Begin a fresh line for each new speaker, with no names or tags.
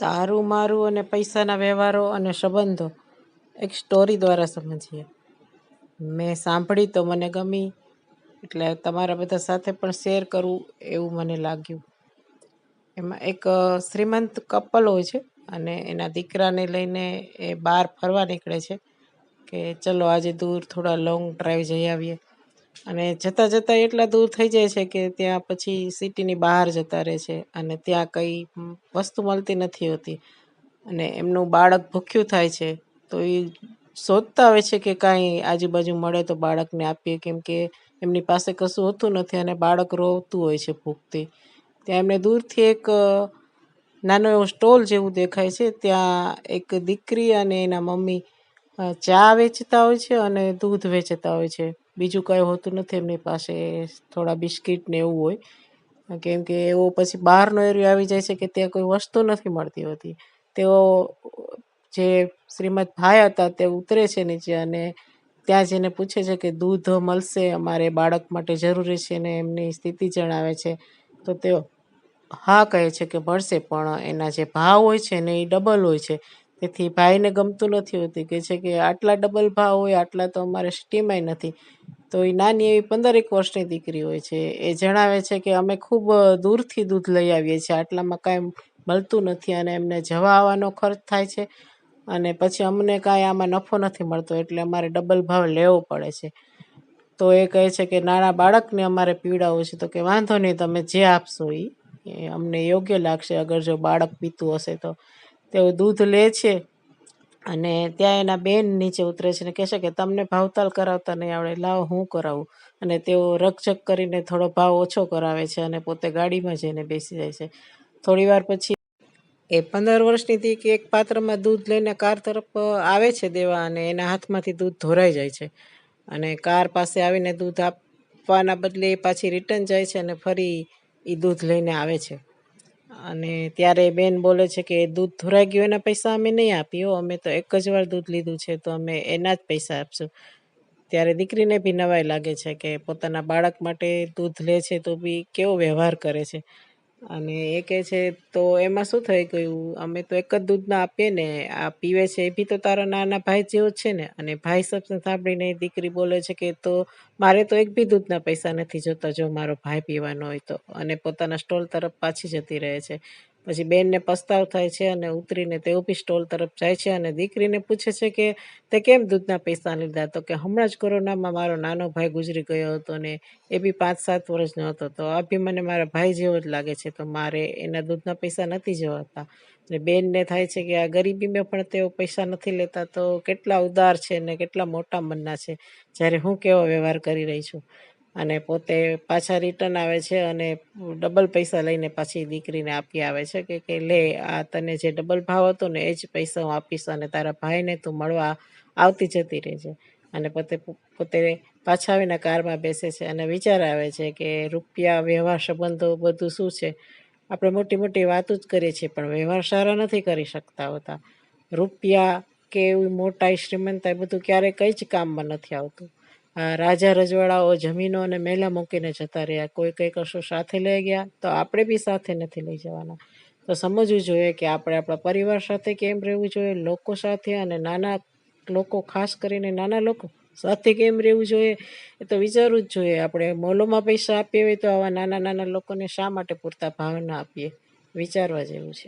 તારું, મારું અને પૈસાના વ્યવહારો અને સંબંધો એક સ્ટોરી દ્વારા સમજીએ. મેં સાંભળી તો મને ગમી, એટલે તમારા બધા સાથે પણ શેર કરવું એવું મને લાગ્યું. એમાં એક શ્રીમંત કપલ હોય છે અને એના દીકરાને લઈને એ બહાર ફરવા નીકળે છે કે ચલો આજે દૂર થોડા લોંગ ડ્રાઈવ જઈ આવીએ. અને જતાં જતાં એટલા દૂર થઈ જાય છે કે ત્યાં પછી સિટીની બહાર જતા રહે છે અને ત્યાં કંઈ વસ્તુ મળતી નથી હોતી. અને એમનું બાળક ભૂખ્યું થાય છે, તો એ શોધતા હોય છે કે કાંઈ આજુબાજુ મળે તો બાળકને આપીએ, કેમ કે એમની પાસે કશું હોતું નથી અને બાળક રોતું હોય છે ભૂખથી. ત્યાં એમને દૂરથી એક નાનો એવો સ્ટોલ જેવું દેખાય છે. ત્યાં એક દીકરી અને એના મમ્મી ચા વેચતા હોય છે અને દૂધ વેચતા હોય છે. બીજું કંઈ હોતું નથી, એમની પાસે થોડા બિસ્કિટ ને એવું હોય. કેમ કે એવો પછી બહારનો એરિયો આવી જાય છે કે ત્યાં કોઈ વસ્તુ નથી મળતી હોતી. તેઓ જે શ્રીમદ ભાઈ હતા તે ઉતરે છે નીચે અને ત્યાં જઈને પૂછે છે કે દૂધ મળશે અમારે બાળક માટે જરૂરી છે ને એમની સ્થિતિ જણાવે છે. તો તેઓ હા કહે છે કે મળશે પણ એના જે ભાવ હોય છે ને એ ડબલ હોય છે. તેથી ભાઈને ગમતું નથી હોતું. કે છે કે આટલા ડબલ ભાવ હોય, આટલા તો અમારે સિટીમાંય નથી. તો એ નાની એવી પંદરેક વર્ષની દીકરી હોય છે. એ જણાવે છે કે અમે ખૂબ દૂરથી દૂધ લઈ આવીએ છીએ. આટલામાં કાંઈ મળતું નથી અને એમને જવા આવવાનો ખર્ચ થાય છે. અને પછી અમને કાંઈ આમાં નફો નથી મળતો, એટલે અમારે ડબલ ભાવ લેવો પડે છે. તો એ કહે છે કે નાના બાળકને અમારે પીવડાવવું છે. તો કે વાંધો નહીં, તમે જે આપશો એ અમને યોગ્ય લાગશે. અગર જો બાળક પીતું હશે તો તેઓ દૂધ લે છે અને ત્યાં એના બેન નીચે ઉતરે છે ને કહે છે કે તમને ભાવતાલ કરાવતા નહીં આવડે, લાવો હું કરાવું. અને તેઓ રકઝક કરીને થોડો ભાવ ઓછો કરાવે છે અને પોતે ગાડીમાં જઈને બેસી જાય છે. થોડી વાર પછી એ પંદર વર્ષની કે એક પાત્રમાં દૂધ લઈને કાર તરફ આવે છે દેવા અને એના હાથમાંથી દૂધ ધોરાઈ જાય છે. અને કાર પાસે આવીને દૂધ આપવાના બદલે એ પાછી રિટર્ન જાય છે અને ફરી એ દૂધ લઈને આવે છે. અને ત્યારે બેન બોલે છે કે દૂધ ધોરાઈ ગયું, એના પૈસા અમે નહીં આપીએ અમે તો એક જ વાર દૂધ લીધું છે, તો અમે એના જ પૈસા આપશું. ત્યારે દીકરીને બી નવાઈ લાગે છે કે પોતાના બાળક માટે દૂધ લે છે તો બી કેવો વ્યવહાર કરે છે. અને એ કહે છે, તો એમાં શું થઈ ગયું? અમે તો એક જ દૂધના આપીએ ને, આ પીવે છે, એ બી તો તારા નાના ભાઈ જેવો છે ને. અને ભાઈ શબ્દ સાંભળીને દીકરી બોલે છે કે, તો મારે તો એક બી દૂધના પૈસા નથી જોતા, જો મારો ભાઈ પીવાનો હોય તો. અને પોતાના સ્ટોલ તરફ પાછી જતી રહે છે. પછી બેનને પસ્તાવ થાય છે અને ઉતરીને તેઓ બી સ્ટોલ તરફ જાય છે અને દીકરીને પૂછે છે કે, તે કેમ દૂધના પૈસા લીધા? તો કે, હમણાં જ કોરોનામાં મારો નાનો ભાઈ ગુજરી ગયો હતો ને એ બી પાંચ સાત વર્ષનો હતો. તો આ બી મને મારા ભાઈ જેવો જ લાગે છે. તો મારે એના દૂધના પૈસા નથી જોવાતા. અને બેનને થાય છે કે, આ ગરીબીમાં પણ તેઓ પૈસા નથી લેતા. તો કેટલા ઉદાર છે ને કેટલા મોટા મનના છે. જ્યારે હું કેવો વ્યવહાર કરી રહી છું. અને પોતે પાછા રિટર્ન આવે છે અને ડબલ પૈસા લઈને પાછી દીકરીને આપી આવે છે કે કે લે, આ તને જે ડબલ ભાવ હતો ને, એ જ પૈસા હું આપીશ અને તારા ભાઈને તું મળવા આવતી જતી રહેજે. અને પોતે પોતે પાછા આવીને કારમાં બેસે છે અને વિચાર આવે છે કે રૂપિયા, વ્યવહાર સંબંધો બધું શું છે? આપણે મોટી મોટી વાતો જ કરીએ છીએ, પણ વ્યવહાર સારા નથી કરી શકતા હોતા. રૂપિયા કે એવી મોટાઈ શ્રીમંતાઈ બધું ક્યારેય કંઈ જ કામમાં નથી આવતું. રાજા રજવાડાઓ જમીનો અને મહેલા મૂકીને જતા રહ્યા. કોઈ કંઈ કશું સાથે લઈ ગયા તો આપણે બી સાથે નથી લઈ જવાના. તો સમજવું જોઈએ કે આપણે આપણા પરિવાર સાથે કેમ રહેવું જોઈએ, લોકો સાથે અને નાના લોકો, ખાસ કરીને નાના લોકો સાથે કેમ રહેવું જોઈએ એ તો વિચારવું જ જોઈએ. આપણે મોલોમાં પૈસા આપીએ હોય તો આવા નાના નાના લોકોને શા માટે પૂરતા ભાવ ના આપીએ? વિચારવા જેવું છે.